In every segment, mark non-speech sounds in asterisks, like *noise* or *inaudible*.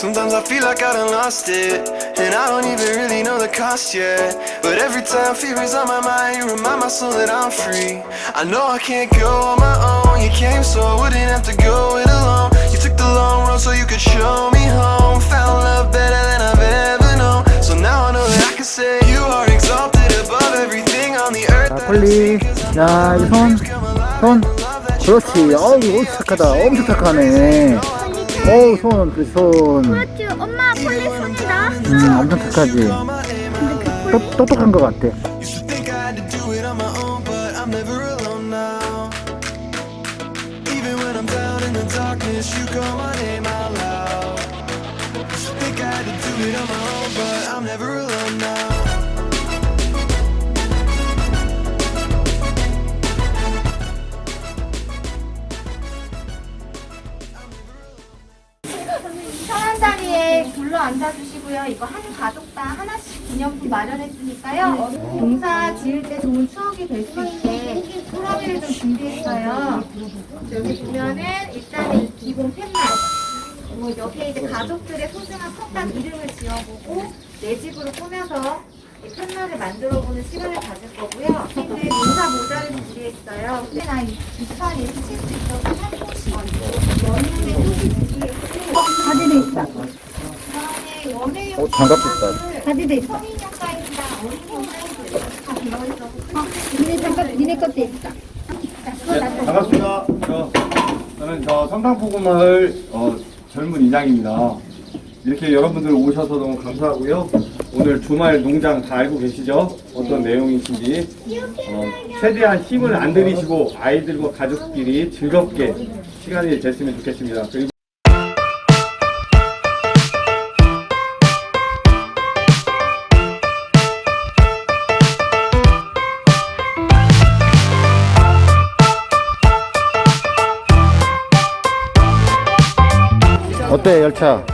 Sometimes I feel like I done lost it, and I don't even really know the cost yet. But every time fear is on my mind, you remind my soul that I'm free. I know I can't go on my own. You came so I wouldn't have to go it alone. You took the long road so you could show me home. Found love better than I've ever known. So now I know that I can say you are exalted above everything on the earth. 자, 폴리. 야, 이 손, 손. 그렇지. 어우, 어우, 착하다. 엄청 착하네. 어우, 손, 그 손. 그렇지 엄마 폴리 손이다 음, 엄청 착하지. 똑, 똑똑한 것 같아. Used to think I had to do it on my own, but I'm never alone now. Even when I'm down in the darkness, you call my name out loud. Used to think I had to do it on my own, but I'm never alone now. 앉아주시고요. 이거 한 가족 당 하나씩 기념품 마련했으니까요. 농사 지을 때 좋은 추억이 될 수 있게 꾸러미를 좀 준비했어요. 여기 보면은 일단은 이 기본 팻말. 뭐 여기에 이제 가족들의 소중한 컵과 이름을 지어보고 내 집으로 꾸며서 이 팻말을 만들어보는 시간을 가질 거고요. 근데 농사 모자를 준비했어요. 근데 나이 비슷한 일칠수 있어서 살포시 연인의 뜻이 준비했고 사진에 있다. 어, 장갑도 있다. 다 들어있어서 니네 잠깐 니네 것도 있다. 네, 반갑습니다. 저, 저는 저 성당포구마을 어, 젊은 이장입니다. 이렇게 여러분들 오셔서 너무 감사하고요. 오늘 주말 농장 다 알고 계시죠? 어떤 내용이신지 어, 최대한 힘을 안 들이시고 아이들과 가족끼리 즐겁게 시간이 됐으면 좋겠습니다. 그리고 열차?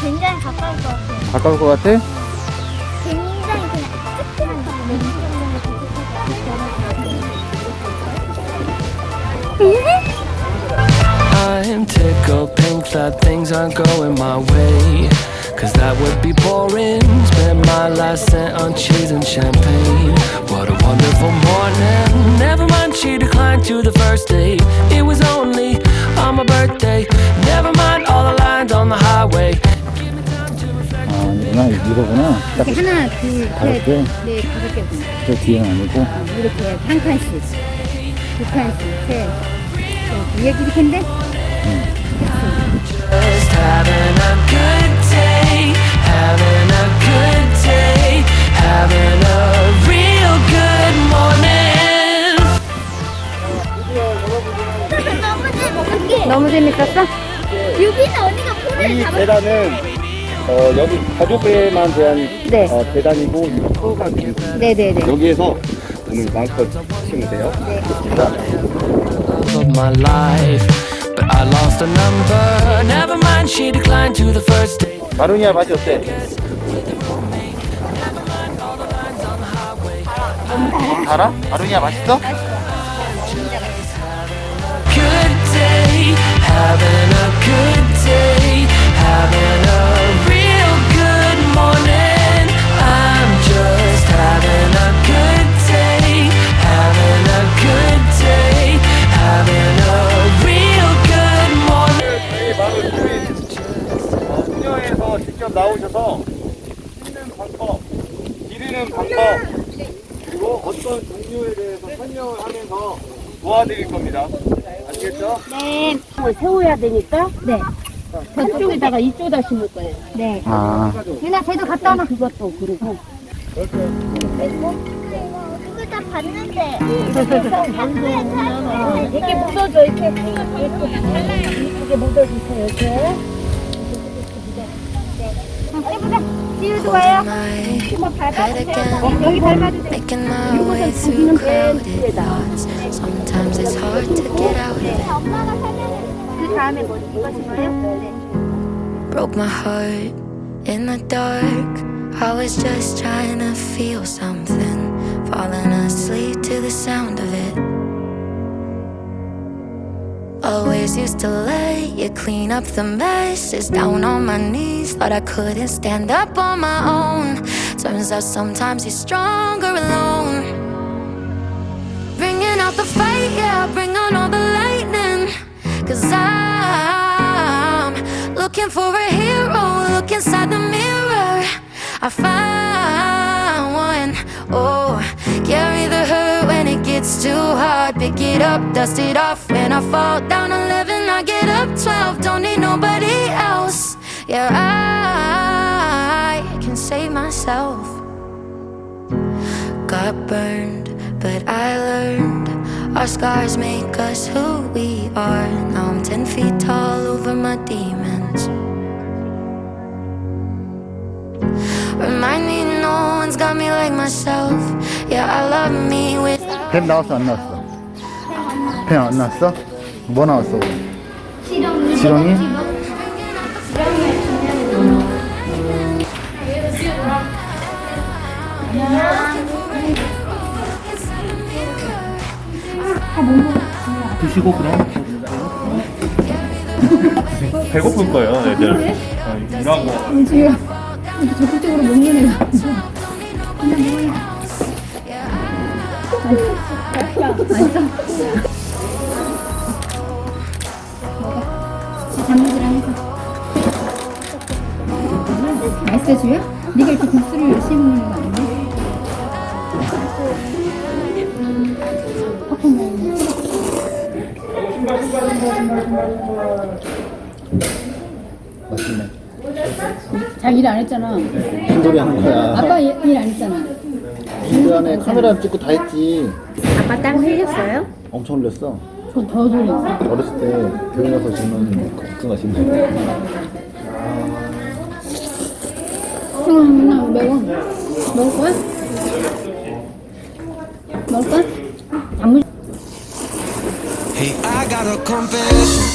굉장히 가까울 것 같아요. 가까울 것 같아? 굉장히 그냥 I'm tickled pink that things aren't going my way. Cause that would be boring. Spend my last cent on cheese and champagne. What a wonderful morning. Never mind, she declined to the first date. It was only on my birthday. 이거구나. 딱 하나, 둘, 다섯 셋, 개? 네, 다섯 개. 저 뒤에는 아니고. 이렇게 한 칸씩, 두 칸씩, 셋. 네, 이게 이렇게인데? Just having a good day. Having a good day. Having a real good morning. 너무 재밌었어? 유빈은 언니가 폴을 이 잡았 계단은 어, 여기 가족에만 대한 네. 어, 터가 있고 네네네. 여기에서 오늘 마음껏 치면 돼요. of my life. But I lost a number. Never mind, she declined to the first date. 마루니아 맛이 어때? 달아? 마루니아 맛있어? 하면서 도와드릴 겁니다. 아시겠죠? 네. 세워야 되니까? 네. 저쪽에다가 이쪽에다 심을 거예요. 네. 아, 유나, 쟤도 갖다 놔. 그것도 그리고. 그거 다 봤는데 이렇게 묻어줘, 이렇게. 이렇게 묻어주세요, 이렇게. 여기 밟아주세요. Making my way through crowded thoughts. Sometimes it's hard to get out of it. Broke my heart in the dark. I was just trying to feel something. Falling asleep to the sound of it. Always used to lay you clean up the messes. Down on my knees, thought I couldn't stand up on my own. Turns out sometimes you're stronger alone. Bringing out the fight, yeah, bring on all the lightning. Cause I'm looking for a hero, look inside the mirror. I found one. Oh, carry the hurt when it gets too hard. Pick it up, dust it off. When I fall down 11, I get up 12. Don't need nobody else. Yeah, I can save myself. Got burned, but I learned. Our scars make us who we are. Now I'm 10 feet tall over my demons. Remind me no one's got me like myself. Yeah, I love me. 뱀 나왔어 안 나왔어? 뱀 안 나왔어? 뭐 나왔어? 지렁이. 지렁이? 드시고 그럼 *laughs* 배고플 거예요, 애들. 어, 이런 거. 지금 적극적으로 먹는 애가 맛있어 주야? 네가 이렇게 국수를 먹는 거 아니야? 맛있네 자기 일안 했잖아. 무슨 소리 하는 거야 아빠 했잖아. 그 안에 카메라 찍고 다 했지 아빠 땀 흘렸어요? 엄청 흘렸어 저더 돌렸어. 어렸을 때 병원 가서 주는 걱정 하신다 응, 나 매워. 먹을 거야? 먹을 거야? 단물 Hey, I got a confession.